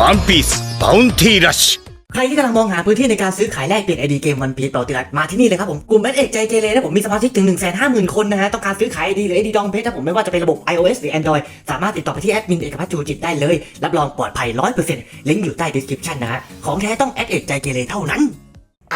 วันพีซ Bounty Rush ใครที่กำลังมองหาพื้นที่ในการซื้อขายแลกเปลี่ยนไอดีเกมวันพีเปาติรัมาที่นี่เลยครับผม กลุ่มแมทเอกใจเจเรนะผมมีสมาชิกถึง 1 5 0 0 0 0 คนนะฮะ ต้องการซื้อขายไอดีหรือไอดีดองเพชรนะผมไม่ว่าจะเป็นระบบ iOS หรือ Android สามารถติดต่อไปที่แอดมินเอกพัชจูจิตได้เลย รับรองปลอดภัย 100%ลิงก์อยู่ใต้ดีสคริปชันนะฮะของแท้ต้องแอดเอกใจเจเรเท่านั้น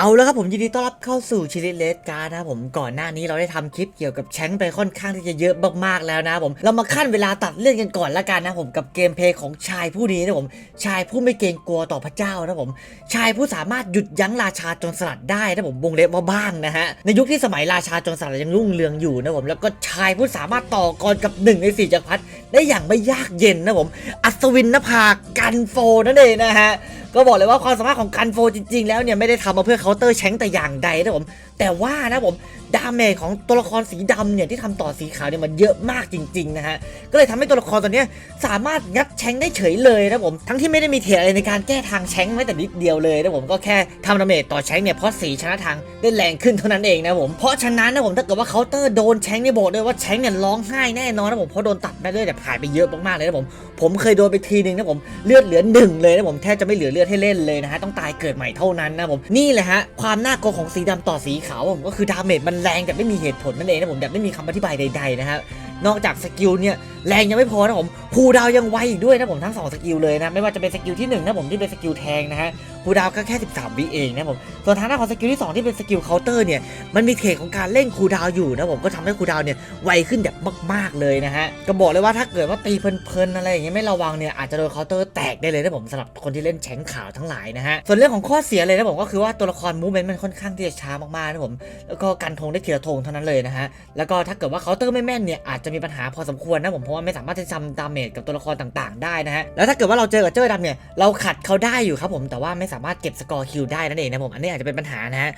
เอาแล้วครับผมยินดีต้อนรับเข้าสู่ชิลิเลสการ์นะผมก่อนหน้านี้เราได้ทำคลิปเกี่ยวกับแชงไปค่อนข้างที่จะเยอะมากๆแล้วนะผมเรามาขั้นเวลาตัดเลื่อนกันก่อนละกันนะผมกับเกมเพลย์ของชายผู้นี้นะผมชายผู้ไม่เกรงกลัวต่อพระเจ้านะผมชายผู้สามารถหยุดยั้งราชาจรสลัดได้นะผมวงเล็บว่าบ้างนะฮะในยุคที่สมัยราชาจรสลัดยังรุ่งเรืองอยู่นะผมแล้วก็ชายผู้สามารถต่อกรกับหนึ่งในสี่จักรพรรดิได้อย่างไม่ยากเย็นนะผมอัศวินนภากันโฟนั่นเองนะฮะ ก็บอกเลยว่าความสามารถของกันโฟจริง ๆ แล้วเนี่ยไม่ได้ทำมาเพื่อเคาน์เตอร์แชงแต่อย่างใดนะผม แต่ว่านะผมดาเมจของตัวละครสีดำเนี่ยที่ทำต่อสีขาวเนี่ยมันเยอะมากจริงๆนะฮะก็เลยทำให้ตัวละครตัวเนี้ยสามารถงัดแชงได้เฉยเลยนะผมทั้งที่ไม่ได้มีเทียอะไรในการแก้ทางแชงแม้แต่นิดเดียวเลยนะผมก็แค่ทำดาเมจต่อแชงเนี่ยเพราะสีชนะทางได้แรงขึ้นเท่านั้นเองนะผมเพราะฉะนั้นนะผมถ้าเกิดว่าเคาน์เตอร์โดนแชงเนี่ยบอกเลยว่าแชงเนี่ยร้องไห้แน่นอนนะผมเพราะโดนตัดแม่เลือดแบบหายไปเยอะมากๆเลยนะผมผมเคยโดนไปทีนึงนะผมเลือดเหลือหนึ่งเลยนะผมแทบจะไม่เหลือเลือดให้เล่นเลยนะฮะต้องตายเกิดใหม่เท่านั้นนะผมนี่แหละฮะความน่ากลัวของสีดำต่อสีขาวผมก็คือดาเมจมันแรงแบบไม่มีเหตุผลนั่นเองนะผมแบบไม่มีคำอธิบายใดๆนะฮะนอกจากสกิลเนี่ยแรงยังไม่พอนะผมคูดาวยังไวอีกด้วยนะผมทั้งสองสกิลเลยนะไม่ว่าจะเป็นสกิลที่หนึ่งนะผมที่เป็นสกิลแทงนะฮะ คูดาวก็แค่ 13วิเองนะผมส่วนทางด้านของสกิลที่สองที่เป็นสกิลเคาน์เตอร์เนี่ยมันมีเทคของการเล่นคูดาวอยู่นะผมก็ทำให้คูดาวเนี่ยไวขึ้นแบบมาก ๆเลยนะฮะก็บอกเลยว่าถ้าเกิดว่าตีเพลินๆอะไรอย่างเงี้ยไม่ระวังเนี่ยอาจจะโดนเคาน์เตอร์แตกได้เลยนะผมสำหรับคนที่เล่นแชงขาวทั้งหลายนะฮะส่วนเรื่องของข้อเสียเลยนะผมก็คือว่าตัวละครมูเมนต์มันค่อนข้างที่จะช้ามากๆนะผมแล้วก็กันธงได้ทีละธงเท่านั้นเลยนะฮะแล้วก็ถ้าเกิดว่าเคาน์เตอร์ไม่แม่นเนี่ยอาจจะมีปัญหาพอสมควรนะผมเพราะว่าไม่สามารถที่จะทำดาเมจกับตัวละครต่าง ๆ ได้นะฮะแล้วถ้าเกิดว่าเราเจอกับเจ้ดำเนี่ยเราขัดเขาได้อยู่ครับผมแต่ว่าไม่สาามารถเก็บสกอร์คิวได้นั่นเองนะผมอันนี้อาจจะเป็นปัญหานะฮะ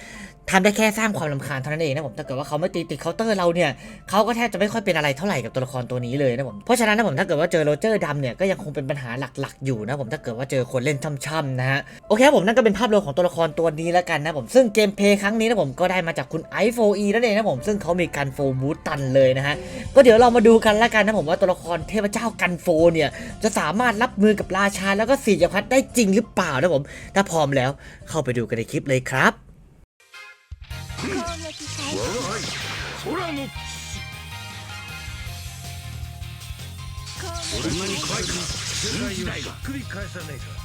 ทำได้แค่สร้างความลำคาญเท่านั้นเองนะผมถ้าเกิดว่าเขาไม่ตีติดเคาน์เตอร์เราเนี่ยเขาก็แทบจะไม่ค่อยเป็นอะไรเท่าไหร่กับตัวละครตัวนี้เลยนะผมเพราะฉะนั้นนะผมถ้าเกิดว่าเจอโรเจอร์ดำเนี่ยก็ยังคงเป็นปัญหาหลักๆอยู่นะผมถ้าเกิดว่าเจอคนเล่นช่ำๆนะฮะโอเคผมนั่นก็เป็นภาพรวมของตัวละครตัวนี้แล้วกันนะผมซึ่งเกมเพลย์ครั้งนี้นะผมก็ได้มาจากคุณไอโฟอีนั่นเองนะผมซึ่งเขามีการโฟมูตันเลยนะฮะก็เดี๋ยวเรามาดูกันละกันนะผมว่าตัวละครเทพเจ้ากันโฟเนี่ยจะสามารถรับมือกับราชาแล้วก็สีจักรพรรดิได้จริงหรือเปล่านะผมถ้าพร้อมแล้วเข้าไปดูกันในคลิปเลยครับ 攻撃開始空の攻撃そんなに怖いか世界をひっくり返さねえか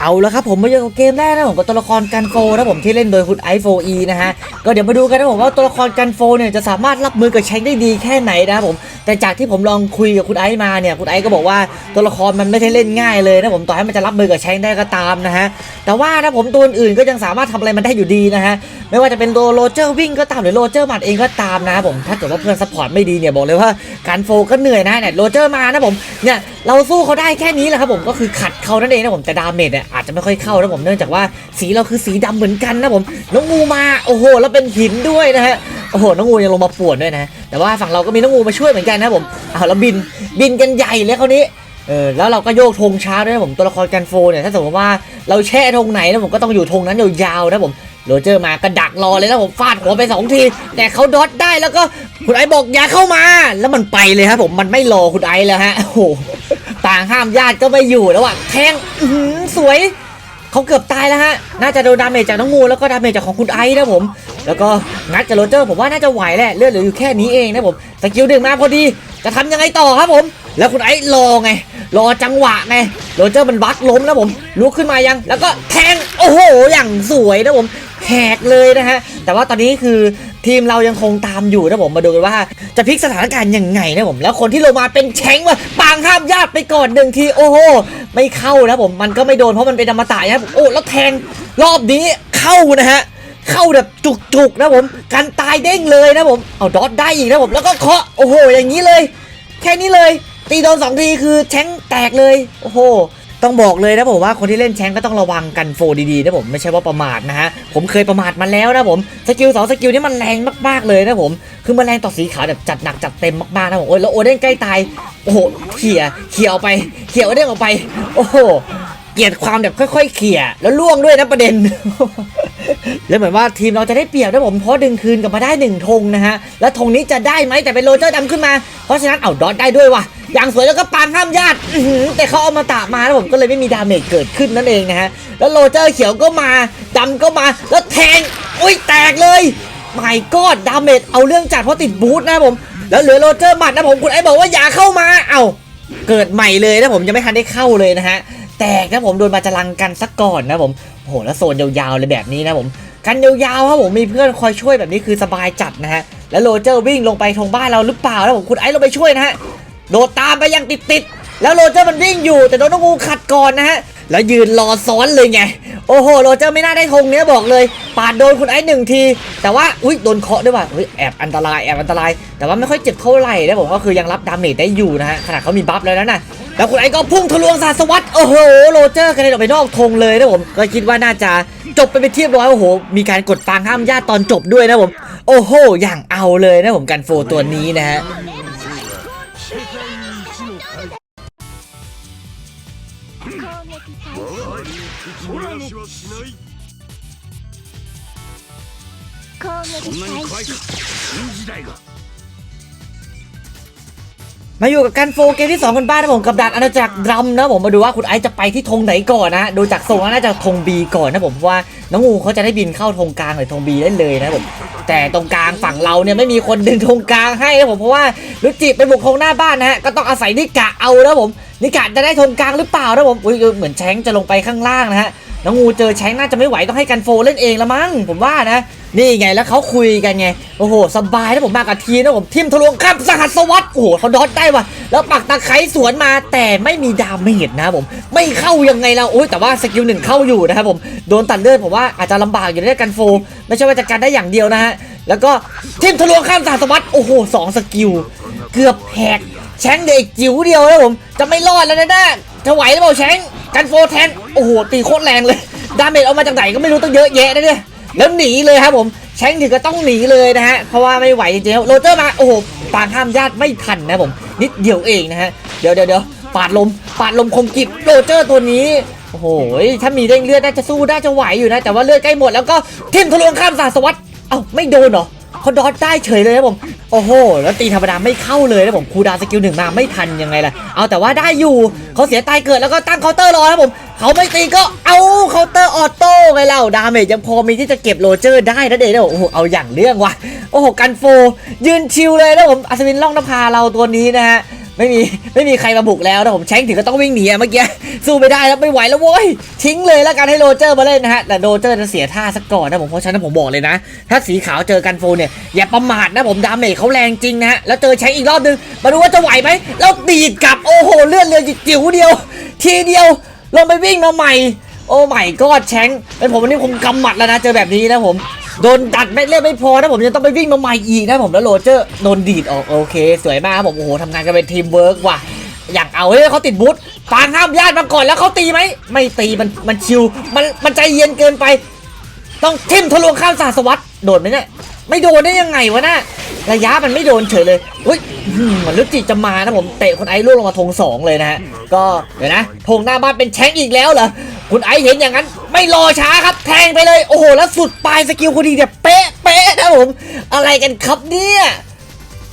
เอาละครับผมมาเจอกับเกมแรกนะผมกับตัวละครกันโฟนะผมที่เล่นโดยคุณไอโฟอีนะฮะก็เดี๋ยวมาดูกันนะผมว่าตัวละครกันโฟเนี่ยจะสามารถรับมือกับแชงได้ดีแค่ไหนนะครับผมแต่จากที่ผมลองคุยกับคุณไอมาเนี่ยคุณไอก็บอกว่าตัวละครมันไม่ใช่เล่นง่ายเลยนะผมต่อให้มันจะรับมือกับแชงได้ก็ตามนะฮะแต่ว่านะผมตัวอื่นก็ยังสามารถทำอะไรมันได้อยู่ดีนะฮะไม่ว่าจะเป็นโรเจอร์วิ่งก็ตามหรือโรเจอร์หมัดเองก็ตามนะผมถ้าเกิดว่าเพื่อนซัพพอร์ตไม่ดีเนี่ยบอกเลยว่าการโฟก็เหนื่อยนะเนี่ยโรเจอร์มานะผมเนี่ยเราสู้เขาได้แค่นี้แหละครับผมก็คือขัดเขานั่นเองนะผมแต่ดาเมจเนี่ยอาจจะไม่ค่อยเข้านะผมเนื่องจากว่าสีเราคือสีดำเหมือนกันนะผมน้องงูมาโอ้โหแล้วเป็นหินด้วยนะฮะโอ้โหน้องงูยังลงมาป่วนด้วยนะแต่ว่าฝั่งเราก็มีน้องงูมาช่วยเหมือนกันนะผมเอาแล้วบินบินกันใหญ่เลยคราวนี้เออแล้วเราก็โยกธงช้าด้วยนะผมตัวละครกันโฟเนี่ยถ้าสมมติว่าเราแช่ธงไหนนะผมก็ต้องอยู่ธงนั้นยาวๆนะผมโรเจอร์มากระดักรอเลยนะผมฟาดหัวไปสองทีแต่เขาดอทได้แล้วก็คุณไอบอกอย่าเข้ามา แล้วมันไปเลยครับผมมันไม่รอคุณไอแล้วฮะโอ้โห ต่างห้ามญาติก็ไม่อยู่แล้วอะแทงอืสวยเขาเกือบตายแล้วฮะ น่าจะโดนดาเมจจากน้องงูแล้วก็ดาเมจจากของคุณไอซ์นะผม แล้วก็งัดกับโรเจอร์ผมว่าน่าจะไหวแหละเลือดเหลืออยู่แค่นี้เองนะผมสกิลดึงมาพอดี จะทำยังไงต่อครับผม แล้วคุณไอซ์รอไง รอจังหวะไงโรเจอร์มันบักล้มแล้วผมลุกขึ้นมายัง แล้วก็แทงโอ้โหอย่างสวยนะผม แหกเลยนะฮะ แต่ว่าตอนนี้คือทีมเรายังคงตามอยู่นะผมมาดูกันว่าจะพลิกสถานการณ์ยังไงนะผม แล้วคนที่ลงมาเป็นแชงว่ะปางห้ามญาติไปก่อนหนึ่งทีโอ้โหไม่เข้านะผมมันก็ไม่โดนเพราะมันเป็นธรรมตะนะครับโอ้แล้วแทงรอบนี้เข้านะฮะเข้าแบบจุกๆนะผมกันตายเด้งเลยนะผมเอาดอทได้อีกนะผมแล้วก็เคาะโอ้โหอย่างนี้เลย แค่นี้เลย ตีโดนสองทีคือแชงแตกเลยโอ้โห ต้องบอกเลยนะผมว่าคนที่เล่นแชงก็ต้องระวังกันโฟดีๆนะผมไม่ใช่ว่าประมาทนะฮะผมเคยประมาทมาแล้วนะผมสกิลสองสกิลนี่มันแรงมากๆเลยนะผมคือมันแรงต่อสีขาวแบบจัดหนักจัดเต็มมากๆนะผมโอ้ยแล้วโอเด้งใกล้ตายโอ้โหเขี่ยเขี่ยออกไปเขี่ยโอเด้งออกไป โอ้โหเกลียดความแบบค่อย ๆ เขี่ยแล้วล่วงด้วยนะประเด็น แล้วเหมือนว่าทีมเราจะได้เปรียบนะผมเพราะดึงคืนกลับมาได้หนึ่งธงนะฮะแล้วธงนี้จะได้ไหมแต่เป็นโรเจอร์ดำขึ้นมาเพราะฉะนั้นเอาดอทได้ด้วยว่ะ อย่างสวยแล้วก็ปางห้ามญาติแต่เขาเอามาตะมาแล้วผมก็เลยไม่มีดาเมจเกิดขึ้นนั่นเองนะฮะแล้วโรเจอร์เขียวก็มาดำก็มาแล้วแทงอุ้ยแตกเลยไม่กอดดาเมจเอาเรื่องจัดเพราะติดบูทนะผม แล้วเหลือโรเจอร์หมัดนะผมคุณไอ้บอกว่าอย่าเข้ามาเอ้าเกิดใหม่เลยนะผมยังไม่ทันได้เข้าเลยนะฮะแตกนะผมโดนมาจลังกันสักก่อนนะผมโอ้โหแล้วโซนยาวๆเลยแบบนี้นะผมกันยาวๆครับผมมีเพื่อนคอยช่วยแบบนี้คือสบายจัดนะฮะแล้วโรเจอร์วิ่งลงไปทงบ้านเราหรือเปล่าแล้วผมคุณไอ้ลงไปช่วยนะฮะ โดดตามไปยังติดๆแล้วโรเจอร์มันวิ่งอยู่แต่โดนงูขัดก่อนนะฮะ แล้วยืนรอซ้อนเลยไง โอ้โหโรเจอร์ไม่น่าได้ธงเนี้ยบอกเลย ปาดโดนคุณไอ้หนึ่งที แต่ว่าอุ้ยโดนเคาะด้วยว่ะเฮ้ยแอบอันตรายแอบอันตราย แต่ว่าไม่ค่อยเจ็บเท่าไหร่นะผมก็คือยังรับดาเมจได้อยู่นะฮะขนาดเขามีบัฟแล้วนะแล้วคุณไอ้ก็พุ่งทะลวงศาสวัสดโอ้โหโรเจอร์กระเด็นออกไปนอกธงเลยนะผมก็คิดว่าน่าจะจบไปเป็นที่เรียบร้อยโอ้โหมีการกดฟางห้ามญาติตอนจบด้วยนะผม โอ้โหอย่างเอาเลยนะผมกันโฟตัวนี้นะฮะ ない攻撃開始新時代が มาอยู่กับกันโฟเกมที่ 2 กันบ้านนะผมกับดานอาณาจักรดรัมนะผมมาดูว่าคุณไอซ์จะไปที่ธงไหนก่อนนะดูจากทรงแล้วน่าจะธง B ก่อนนะผมเพราะว่าน้องงูเขาจะได้บินเข้าธงกลางหรือธง B ได้เลยนะผมแต่ตรงกลางฝั่งเราเนี่ยไม่มีคนดึงธงกลางให้นะผมเพราะว่าลุจิไปบุกธงหน้าบ้านนะฮะก็ต้องอาศัยนิกะเอานะผมนิกะจะได้ธงกลางหรือเปล่านะผมอุ้ยเหมือนแชงจะลงไปข้างล่างนะฮะ น้องงูเจอแชงน่าจะไม่ไหวต้องให้กันโฟเล่นเองละมั้งผมว่านะ นี่ไงแล้วเขาคุยกันไง โอ้โห สบายนะผมมากับทีนะผมทิมทะลวงข้ามสหัสวัสดโอ้โหเขาดอดได้ว่ะ แล้วปักตะไคร้สวนมาแต่ไม่มีดาเมจนะผม ไม่เข้ายังไงแล้วโอ้ยแต่ว่าสกิลหนึ่งเข้าอยู่นะครับผมโดนตัดเลือดผมว่าอาจจะลำบากอยู่ในกันโฟ ไม่ใช่ว่าจะกันได้อย่างเดียวนะฮะแล้วก็ทิมทะลวงข้ามสหัสวัสดโอ้โหสองสกิลเกือบแหกแชงเด็กจิ๋วเดียวนะผมจะไม่รอดแล้วนะนะจะไหวหรือเปล่าแชง กันโฟแทนโอ้โหตีโคตรแรงเลย ดาเมจเอามาจากไหนก็ไม่รู้ต้องเยอะแยะนะเนี่ยแล้วหนีเลยครับผมแชงถึงก็ต้องหนีเลยนะฮะ เพราะว่าไม่ไหวจริงๆโรเจอร์มา โอ้โห ปางห้ามญาติไม่ทันนะผม นิดเดียวเองนะฮะ เดี๋ยวเดี๋ยวเดี๋ยวปาดลม ปาดลมคมกิบโรเจอร์ตัวนี้ โอ้โห ถ้ามีเร่งเลือดน่าจะสู้น่าจะไหวอยู่นะ แต่ว่าเลือดใกล้หมดแล้วก็ทิมทะลวงข้ามศาสวัสด์เอ้า ไม่โดนเหรอ เขาดอทได้เฉยเลยนะผมโอ้โห แล้วตีธรรมดาไม่เข้าเลยนะผมคูดาสกิลหนึ่งมาไม่ทันยังไงล่ะเอาแต่ว่าได้อยู่เขาเสียตายเกิดแล้วก็ตั้งเคาน์เตอร์รอนะผมเขาไม่ตีก็เอาเคาน์เตอร์ออโต้ไงเล่าดาเมจยังพอมีที่จะเก็บโรเจอร์ได้นะเดชน์โอ้โหเอาอย่างเรื่องว่ะโอ้โหกันโฟยืนชิลเลยนะผมอัศวินล่องนภาเราตัวนี้นะฮะ ไม่มีไม่มีใครมาบุกแล้วนะผมแชงถึงก็ต้องวิ่งหนีอะเมื่อกี้สู้ไม่ได้แล้วไม่ไหวแล้วโว้ยทิ้งเลยแล้วกันให้โรเจอร์มาเล่นนะฮะแต่โรเจอร์จะเสียท่าซะก่อนนะผมเพราะฉะนั้นผมบอกเลยนะ ถ้าสีขาวเจอกันโฟเนี่ยอย่าประมาทนะผมดาเมจเขาแรงจริงนะฮะแล้วเจอแชงอีกรอบนึงมาดูว่าจะไหวไหมแล้วดีดกลับโอ้โหเลื่อนเรือจิ๋วเดียว ทีเดียวลงไปวิ่งมาใหม่โอ้ไม่กอดแชงเป็นผมวันนี้ผมกำหมัดแล้วนะเจอแบบนี้นะผม โดนดัดไม่เล่นไม่พอนะผมยังต้องไปวิ่งมาใหม่อีกนะผมแล้วโรเจอร์โดนดีดออกโอเค สวยมากครับผมโอ้โหทำงานกันเป็นทีมเวิร์กว่ะอยากเอาเฮ้ยเขาติดบูทปางห้ามญาติมาก่อนแล้วเขาตีไหมไม่ตีมันมันชิวมันมันใจเย็นเกินไป ต้องทิมทะลวงข้ามศาสวัสดโดนไหมเนี่ยไม่โดนได้ยังไงวะน่ะระยะมันไม่โดนเฉยเลยอุ้ยเหมือนลุจิจะมานะผมเตะคุณไอ้ล่วงลงมาธงสองเลยนะฮะก็เดี๋ยวนะธงหน้าบ้านเป็นแชงอีกแล้วเหรอคุณไอ้เห็นอย่างนั้น ไม่รอช้าครับแทงไปเลย โอ้โห แล้วสุดปลายสกิลพอดีเนี่ยเป๊ะเป๊ะนะผม อะไรกันครับเนี่ย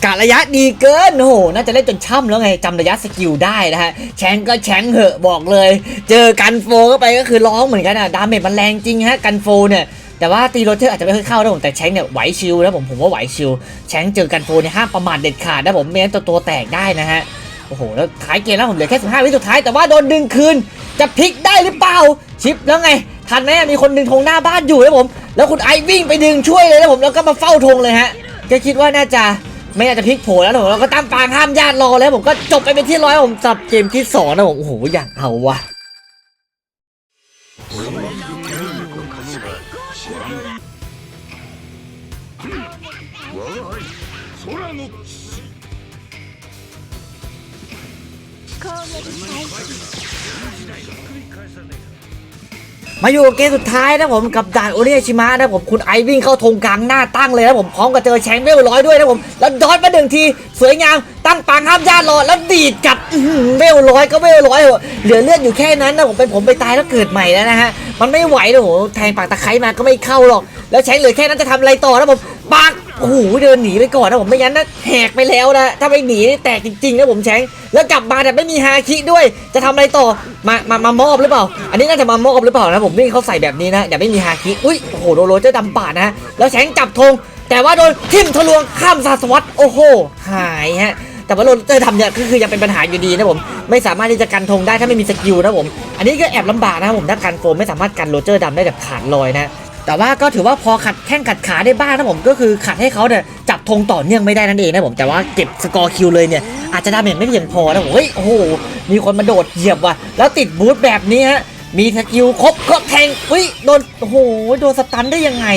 กะระยะดีเกินโอ้โหน่าจะเล่นจนช่ำแล้วไงจำระยะสกิลได้นะฮะ แชงก็แชงเหอะบอกเลย เจอกันโฟเข้าไปก็คือร้องเหมือนกันอะดาเมจมันแรงจริงฮะ กันโฟเนี่ย แต่ว่าตีโรเจอร์อาจจะไม่ค่อยเข้านะผม แต่แชงเนี่ยไหวชิลนะผม ผมว่าไหวชิลแชงเจอกันโฟเนี่ยห้ามประมาทเด็ดขาดนะผมไม่งั้นตัวตัวแตกได้นะฮะ โอ้โห แล้วท้ายเกมแล้วผมเหลือแค่15วิสุดท้าย แต่ว่าโดนดึงคืน จะพลิกได้หรือเปล่า ชิปแล้วไง ทันไหมมีคนดึงธงหน้าบ้านอยู่นะผม แล้วคุณไอวิ่งไปดึงช่วยเลยนะผม แล้วก็มาเฝ้าธงเลยฮะ ก็คิดว่าน่าจะไม่น่าจะพลิกโผล่แล้วนะผมแล้วก็ตั้งปางห้ามญาติรอแล้วผมก็จบไปเป็นที่ร้อยผมสำหรับเกมที่สองนะผม โอ้โห อย่างเอาว่ะ 我愛空の騎士攻撃開始繰り返さねえか มาอยู่กับเกมสุดท้ายนะผมกับด่านโอเนียชิมะนะผมคุณไอวิ่งเข้าธงกลางหน้าตั้งเลยนะผมพร้อมกับเจอแชงเวลร้อยด้วยนะผมแล้วดอดมาหนึ่งทีสวยงามตั้งปางห้ามญาติรอแล้วดีดกับเวลร้อยก็เวลร้อยเหลือเลือดอยู่แค่นั้นนะผมเป็นผมไปตายแล้วเกิดใหม่แล้วนะฮะมันไม่ไหวนะโหแทงปากตะไคร้มาก็ไม่เข้าหรอก แล้วแชงเหลือแค่นั้นจะทำอะไรต่อนะผมปาก โอ้โหเดินหนีไปก่อนนะผมไม่งั้นนะแหกไปแล้วนะถ้าไม่หนีนี่แตกจริงๆนะผมแชงแล้วกลับมาแต่ไม่มีฮาคิด้วย จะทำอะไรต่อมามามามอบหรือเปล่า อันนี้น่าจะมามอบหรือเปล่านะผมนี่เขาใส่แบบนี้นะแต่ไม่มีฮาคิอุ้ยโอ้โหโดนโรเจอร์ดำปาดนะแล้วแชงจับธงแต่ว่าโดนทิ่มทะลวงข้ามศาสวัตโอ้โหหายฮะแต่ว่าโรเจอร์ทำเนี่ยก็คือยังเป็นปัญหาอยู่ดีนะผมไม่สามารถที่จะกันธงได้ถ้าไม่มีสกิลนะผม อันนี้ก็แอบลำบากนะผมถ้ากันโฟมไม่สามารถกันโรเจอร์ดำได้แบบขาดลอยนะ แต่ว่าก็ถือว่าพอขัดแข้งขัดขาได้บ้างนะผมก็คือขัดให้เขาเนี่ยจับธงต่อเนื่องไม่ได้นั่นเองนะผมแต่ว่าเก็บสกอร์คิวเลยเนี่ยอาจจะดาเมจไม่เพียงพอนะผมเฮ้ยโอ้โหมีคนมาโดดเหยียบว่ะแล้วติดบูทแบบนี้ฮะมีสกิลครบก็แทงอุ้ยโดนโอ้โหโดนสตันได้ยังไง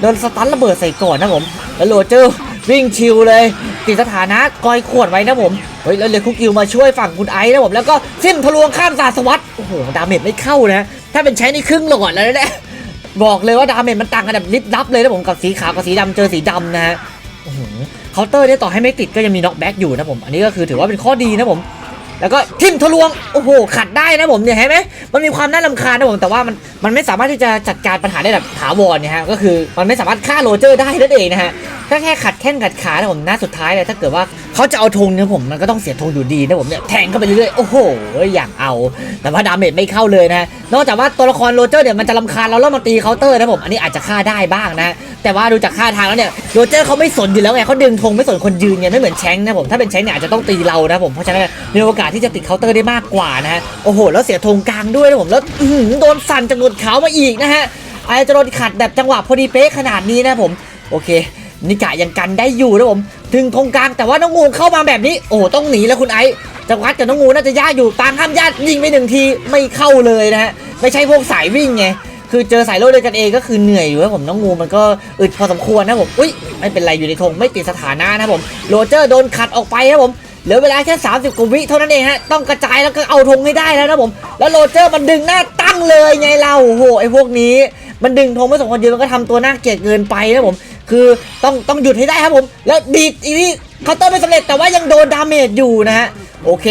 โดนสตันระเบิดใส่ก่อนนะผมแล้วโรเจอร์วิ่งชิวเลยติดสถานะกอยขวดไว้นะผมเฮ้ยแล้วเลยคุกกิวมาช่วยฝั่งคุณไอซ์นะผมแล้วก็ซิ่มทะลวงข้ามศาสวัตโอ้โหดาเมจไม่เข้านะถ้าเป็นใช้ในครึ่งหลอดแล้วนะ บอกเลยว่าดาเมจมันต่างกันแบบลิบลับเลยนะผมกับสีขาวกับสีดำเจอสีดำนะฮะเคาน์เตอร์เนี่ยต่อให้ไม่ติดก็ยังมีน็อกแบ็กอยู่นะผมอันนี้ก็คือถือว่าเป็นข้อดีนะผมแล้วก็ทิมทะลวงโอ้โหขัดได้นะผมเนี่ยเห็นไหมมันมีความน่ารำคาญนะผมแต่ว่ามันมันไม่สามารถที่จะจัดการปัญหาได้แบบถาวรเนี่ยฮะก็คือมันไม่สามารถฆ่าโรเจอร์ได้นั่นเองนะฮะถ้าแค่ขัดแข้งขัดขานะผมหน้าสุดท้ายเลยถ้าเกิดว่า เขาจะเอาธงเนี่ยผมมันก็ต้องเสียธงอยู่ดีนะผมเนี่ยแทงเข้าไปเรื่อยๆโอ้โหอย่างเอา แต่ว่าดาเมจไม่เข้าเลยนะนอกจากว่าตัวละครโรเจอร์เนี่ยมันจะลำคาญเราแล้วมาตีเคาน์เตอร์นะผมอันนี้อาจจะฆ่าได้บ้างนะ แต่ว่าดูจากค่าทางแล้วเนี่ยโรเจอร์เขาไม่สนอยู่แล้วไงเขาดึงธงไม่สนคนยืนไงไม่เหมือนแชงนะผมถ้าเป็นแชงเนี่ยอาจจะต้องตีเรานะผมเพราะฉะนั้นมีโอกาสที่จะติดเคาน์เตอร์ได้มากกว่านะฮะโอ้โห แล้วเสียธงกลางด้วยนะผมแล้วโดนสั่นจากหนวดขาวมาอีกนะฮะอาจจะโดนขัดแบบจังหวะพอดีเป๊ะขนาดนี้นะผมโอเคนิกะยังกันได้อยู่นะผม ถึงธงกลางแต่ว่าน้องงูเข้ามาแบบนี้ โอ้ต้องหนีแล้วคุณไอซ์จะวัดกับน้องงูน่าจะยากอยู่ปางห้ามญาติยิงไปหนึ่งทีไม่เข้าเลยนะฮะไม่ใช่พวกสายวิ่งไงคือเจอสายโลดด้วยกันเองก็คือเหนื่อยอยู่นะผมน้องงูมันก็อึดพอสมควรนะผมอุ้ยไม่เป็นไรอยู่ในธงไม่ติดสถานะนะผมโรเจอร์โดนขัดออกไปนะผมเหลือเวลาแค่ 30กว่าวิเท่านั้นเองฮะต้องกระจายแล้วก็เอาธงให้ได้แล้วนะผมแล้วโรเจอร์มันดึงหน้าตั้งเลยไงเราโอ้โหไอ้พวกนี้มันดึงธงไม่สมควรยืนมันก็ทำตัวน่าเกลียดเกินไปนะผม คือต้องต้องหยุดให้ได้ครับผม แล้วดีดอีนี่เคาน์เตอร์ไม่สำเร็จแต่ว่ายังโดนดาเมจอยู่นะฮะโอเค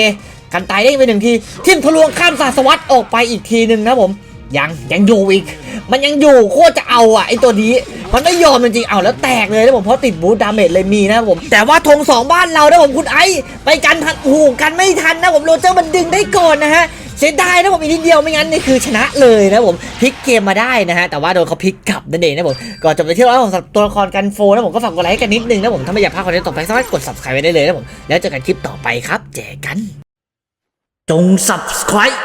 กันตายได้ไปหนึ่งทีทิมทะลวงข้ามศาสวัตออกไปอีกทีหนึ่งนะผมยังยังอยู่อีก มันยังอยู่โคตรจะเอาอะไอตัวนี้ มันไม่ยอมจริงๆเอาแล้วแตกเลยนะผมเพราะติดบูทดาเมจเลยมีนะผม แต่ว่าธงสองบ้านเรานะผมคุณไอไปกันทันโอ้โหกันไม่ทันนะผมโรเจอร์มันดึงได้ก่อนนะฮะ เสียดายนะผมอีกนิดเดียวไม่งั้นนี่คือชนะเลยนะผมพลิกเกมมาได้นะฮะแต่ว่าโดนเขาพลิกกลับนั่นเองนะผมก่อนจบไปเที่ยวแล้วของตัวละครกันโฟนะผมก็ฝากกดไลค์กันนิดนึงนะผมถ้าไม่อยากพลาดคอนเทนต์ต่อไปสามารถกด subscribe ไว้ได้เลยนะผมแล้วเจอกันคลิปต่อไปครับเจอกัน จง subscribe